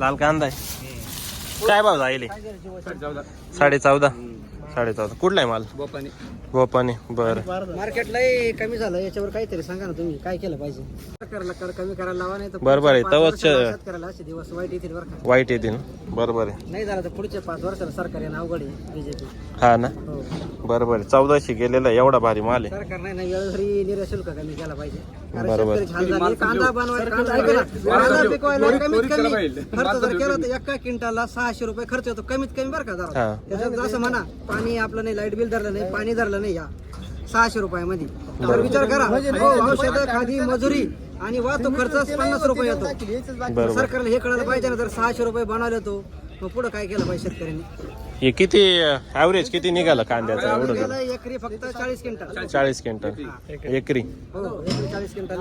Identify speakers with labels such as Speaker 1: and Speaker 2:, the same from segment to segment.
Speaker 1: लाल कांदा आहे. काय भाव जाईल साडे चौदा साडे चौदा कुठला आहे माल? गोपाने बर.
Speaker 2: मार्केट लय कमी झालं याच्यावर काहीतरी सांगा ना तुम्ही काय केलं पाहिजे? सरकारला कर कमी करायला लावा नाही तर
Speaker 1: बरोबर आहे,
Speaker 2: शेतकऱ्याला असे दिवस वाईट येतील बरं का.
Speaker 1: वाईट येतील. बरोबर आहे.
Speaker 2: नाही झालं तर पुढच्या पाच वर्षाला सरकार येणं अवघड आहे बीजेपी.
Speaker 1: हा ना?
Speaker 2: हो.
Speaker 1: बरोबर आहे. चौदाशे गेलेला आहे, एवढा भारी माल आहे.
Speaker 2: सरकार नाही ना वेळोवेळी निर्यात शुल्क कमी केला पाहिजे. कारण
Speaker 1: बरोबर.
Speaker 2: शेतकरी हाल झाले. कांदा बनवायला कांदा ऐका ना, कांदा पिकवायला कमीत कमी खर्च जर केला तर एका क्विंटाला सहाशे रुपये खर्च येतो कमीत कमी बरं का जरा.
Speaker 1: हा.
Speaker 2: त्याच्यात असं म्हणा पाणी आपलं नाही लाइट बिल धरलं नाही पाणी धरलं नाही या सहाशे रुपयामध्ये. तर विचार करा हो औषध खादी मजुरी आणि वाहतूक खर्च पन्नास रुपये येतो. सरकारला हे कळायला पाहिजे ना जर सहाशे रुपये बनवले तो. मग पुढे काय केलं पाहिजे शेतकऱ्यांनी?
Speaker 1: हे किती ॲव्हरेज किती निघालं कांद्याचं? एवढं
Speaker 2: एकरी फक्त चाळीस क्विंटल.
Speaker 1: चाळीस क्विंटल. एकरी.
Speaker 2: हो एकरी चाळीस क्विंटल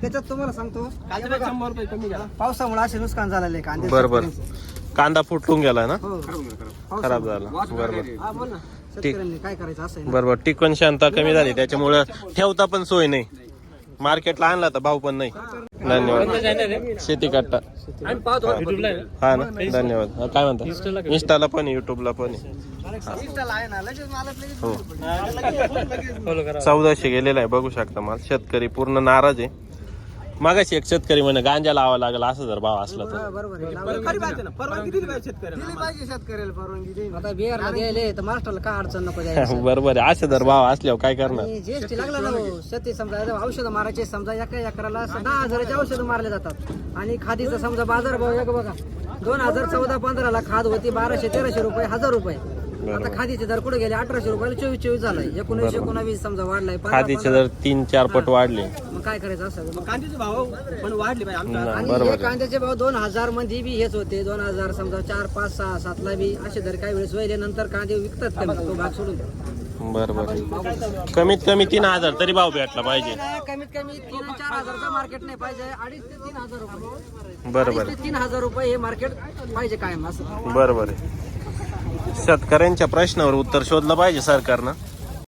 Speaker 2: त्याच्यात तुम्हाला सांगतो. पावसामुळे असे नुकसान झालेलं आहे कांदे
Speaker 1: बरोबर. कांदा फुटून गेला ना?
Speaker 2: हो.
Speaker 1: खराब झाला. बरोबर
Speaker 2: हा बोल ना. शेतकऱ्यांनी काय करायचं असं आहे ना.
Speaker 1: बरोबर टिकवण शांता कमी झाली त्याच्यामुळं ठेवता पण सोय नाही. मार्केटला आणला तर भाव पण नाही. धन्यवाद. शेती कट्टा. हा. ना? धन्यवाद. हा, काय म्हणता? इंस्टाला पण युट्यूबला पण हो. चौदाशे गेलेला आहे बघू शकता मला. शेतकरी पूर्ण नाराज आहे. मागाशी एक शेतकरी म्हणे गांजा लावा लागला असं जर भाव असला तर
Speaker 2: हा, बरोबर आहे. लावलं.
Speaker 3: परवानगी दिली पाहिजे शेतकऱ्यांना
Speaker 2: दिली पाहिजे शेतकऱ्याला परवानगी देईन. आता बिहारला द्यायले तर महाराष्ट्राला काय अडचण नको द्यायला
Speaker 1: बरोबर आहे असे जर भाव असल्यावर काय करणार
Speaker 2: जीएसटी लागला ना हो. शेती समजा औषध मारायचे समजा एका एकराला दहा हजाराचे औषध मारले जातात आणि खादीचा समजा बाजार भाव एक बघा दोन हजार चौदा पंधराला खाद होती बाराशे तेराशे रुपये हजार रुपये आता खादीचे दर कुठे गेले? अठराशे रुपयाला चोवीस चोवीस झालाय. एकोणीसशे एकोणावीस समजा वाढलाय. पंधरा-
Speaker 1: खादीचे जर तीन चार पट वाढले.
Speaker 2: मग काय करायचं असं?
Speaker 3: कांद्याचे भाव पण वाढले पाहिजे आमच्या
Speaker 1: नाही,
Speaker 2: आणि
Speaker 1: बरोबर
Speaker 2: कांद्याचे भाव दोन हजारमध्ये बी हेच होते. दोन हजार समजा चार पाच सहा सातला बी असे दर काही वेळेस वहिले नंतर कांदे विकतात कमी. तो भाग सोडून.
Speaker 1: बरोबर कमीत कमी तीन हजार तरी भाव भेटला पाहिजे.
Speaker 2: कमीत कमी तीन आणि चार हजारचं मार्केट नाही पाहिजे. अडीच ते तीन हजार रुपये.
Speaker 1: बरोबर
Speaker 2: अडीच ते तीन हजार रुपये हे मार्केट पाहिजे कायम असं.
Speaker 1: बरोबर आहे. शेतकऱ्यांच्या प्रश्नावर उत्तर शोधलं पाहिजे सरकारनं.